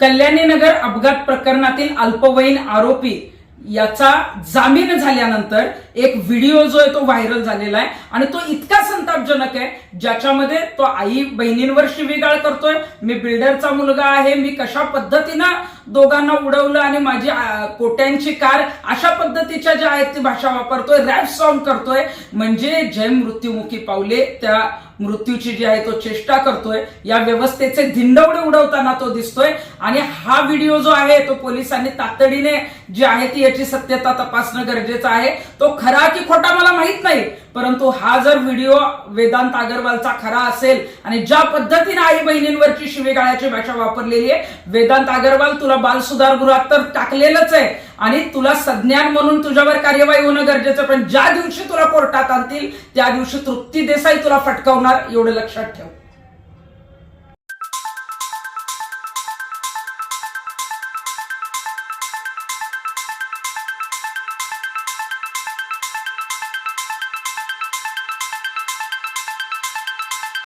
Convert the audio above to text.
कल्याणी नगर अपघात प्रकरणातील अल्पवयीन आरोपी याचा जामीन झाल्यानंतर एक व्हिडिओ जो आहे तो व्हायरल झालेला आहे आणि तो इतका संतापजनक आहे ज्याच्यामध्ये तो आई बहिणींवर शिवीगाळ करतोय मी बिल्डरचा मुलगा आहे मी कशा पद्धतीनं दोघांना उडवलं आणि माझी कोट्यांची कार अशा पद्धतीच्या ज्या आहेत ती भाषा वापरतोय रॅप सॉन्ग करतोय म्हणजे जय मृत्युमुखी पावले त्या मृत्यूची जी आहे तो चेष्टा करतोय या व्यवस्थेचे धिंडवडे उडवताना तो दिसतोय. आणि हा व्हिडिओ जो आहे तो पोलिसांनी तातडीने जी आहे ती याची सत्यता तपासणं गरजेचं आहे. तो खरा की खोटा मला माहीत नाही. परंतु हा जर व्हिडिओ वेदांत अगरवालचा खरा असेल आणि ज्या पद्धतीने आई बहिणींवरची शिवेगाळ्याची भाषा वापरलेली आहे वेदांत अगरवाल तुला बाल सुधार गृहात तर टाकलेलंच आहे आणि तुला सज्ञान म्हणून तुझ्यावर कार्यवाही होणं गरजेचं पण ज्या दिवशी तुला कोर्टात आणतील त्या दिवशी तृप्ती देसाई तुला फटकावणार एवढं लक्षात ठेव.